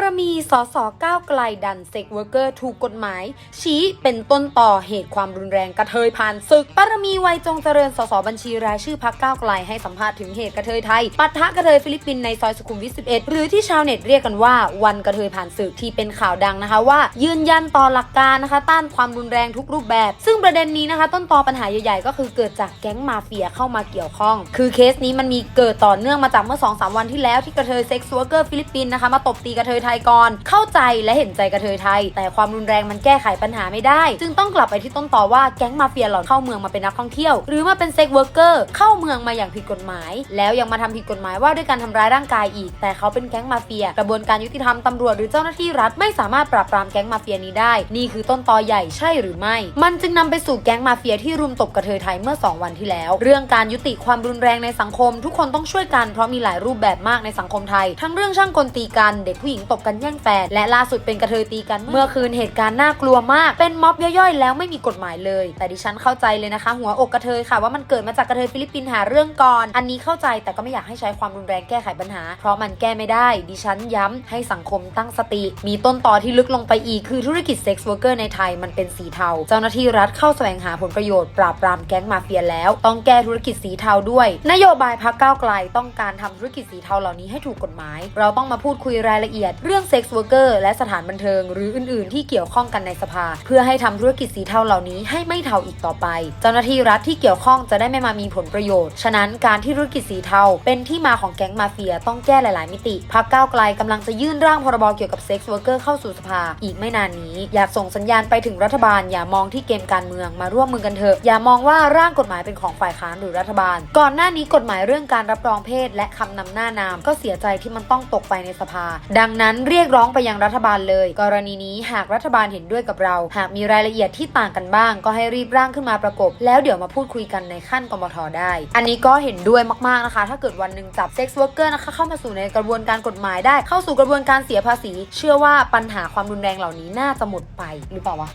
ารมีสสก้าวไกลดันเซ็กเวอร์เกอร์ถูกกฎหมาย ชี้เป็นต้นต่อเหตุความรุนแรงกระเทยผ่านศึกปารมีวัยจงเจริญสสบัญชีรายชื่อพักก้าวไกลให้สัมภาษณ์ถึงเหตุกระเทยไทยปะทะกระเทยฟิลิปปินส์ในซอยสุขุมวิท 11 หรือที่ชาวเน็ตเรียกกันว่าวันกระเทยผ่านศึกที่เป็นข่าวดังนะคะว่า ยืนยันต่อหลักการนะคะต้านความรุนแรงทุกรูปแบบ ซึ่งประเด็นนี้นะคะ ต้นตอปัญหาใหญ่ๆ ก็คือเกิดจากแก๊งมาเฟียเข้ามาเกี่ยวข้อง คือเคสนี้มันมีเกิดต่อเนื่องมาจากเมื่อ 2-3 วันที่แล้วที่กระเทยเซ็กซ์วอร์เกอร์ฟิลิปปินส์นะคะมาตบตีกระเทยไทยก่อน เข้าใจและเห็นใจกระเทยไทย แต่ความรุนแรงมันแก้ไขปัญหาไม่ได้ จึงต้องกลับไปที่ต้นต่อว่าแก๊งมาเฟียหลอนเข้าเมืองมาเป็นนักท่องเที่ยว หรือมาเป็นเซ็กซ์เวิร์กเกอร์เข้าเมืองมาอย่างผิดกฎหมาย แล้วยังมาทำผิดกฎหมายว่าด้วยการทำร้ายร่างกายอีก แต่เขาเป็นแก๊งมาเฟีย กระบวนการยุติธรรมตำรวจหรือเจ้าหน้าที่รัฐไม่สามารถปราบปรามแก๊งมาเฟียนี้ได้ นี่คือต้นตอใหญ่ใช่หรือไม่ มันจึงนำไปสู่แก๊งมาเฟียที่รุมตบกระเทยไทยเมื่อ 2 วันที่แล้ว เรื่องการยุติความรุนแรงในสังคม ทุกคนต้องช่วยกันเพราะมีหลายรูปแบบมากในสังคมไทย ทั้งเรื่องช่างกลตีกันเด็กผู้หญิงตบกันแย่งแฟน และล่าสุดเป็นกระเทยตีกันเมื่อคืนเหตุการณ์น่ากลัวมาก เป็นม็อบย่อยๆ แล้วไม่มีกฎหมายเลย แต่ดิฉันเข้าใจเลยนะคะ หัวอกกระเทยค่ะว่ามันเกิดมาจากกระเทยฟิลิปปินส์หาเรื่องก่อน อันนี้เข้าใจแต่ก็ไม่อยากให้ใช้ความรุนแรงแก้ไขปัญหา เพราะมันแก้ไม่ได้ ดิฉันย้ำให้สังคมตั้งสติ มีต้นต่อที่ลึกลงไปอีกคือธุรกิจเซ็กซ์วอร์เกอร์ในไทยมันเป็นสีเทา เจ้าหน้าที่รัฐเข้าแสวงหาผลประโยชน์ปราบปรามแก๊งมาเฟียแล้ว ต้องแก้ธุรกิจสีเทาด้วย นโยบายพักก้าวไกลต้องการทำธุรกิจสีเทาเหล่านี้ให้ถูกกฎหมาย เราต้องมาพูดคุยรายละเอียดเรื่องเซ็กซ์วอร์เกอร์และสถานบันเทิง หรืออื่น ๆ ที่เกี่ยวข้องกันในสภา เพื่อให้ทำธุรกิจสีเทาเหล่านี้ให้ไม่เทาอีกต่อไป เจ้าหน้าที่รัฐที่เกี่ยวข้องจะได้ไม่มามีผลประโยชน์ ฉะนั้นการที่ธุรกิจสีเทา เป็นที่มาของแก๊งมาเฟียต้องแก้หลาย ๆ มิติพักก้าวไกลกำลังจะยื่นร่างพรบเกี่ยวกับเซ็กซ์วอร์เกอร์เข้าสู่สภา อีกไม่นานนี้ อยากส่งสัญญาณไปถึงรัฐบาล อย่ามองที่เกมการเมืองมาร่วมมือกันเถอะอย่ามองว่าร่างกฎหมายเป็นของฝ่ายค้านหรือรัฐบาล ก่อนหน้านี้กฎหมายเรื่องการรับรองเพศ และคำนำหน้านาม ก็เสียใจที่มันต้องตกไปในสภา ดังนั้นเรียกร้องไปยังรัฐบาลเลย กรณีนี้หากรัฐบาลเห็นด้วยกับเรา หากมีรายละเอียดที่ต่างกันบ้าง ก็ให้รีบร่างขึ้นมาประกบ แล้วเดี๋ยวมาพูดคุยกันในขั้นกมทได้ อันนี้ก็เห็นด้วยมากๆนะคะ ถ้าเกิดวันหนึ่งจับเซ็กซ์วอร์เกอร์นะคะเข้ามาสู่ในกระบวนการกฎหมายได้ เข้าสู่กระบวนการเสียภาษี เชื่อว่าปัญหาความรุนแรงเหล่านี้น่าจะหมดไปหรือเปล่าวะ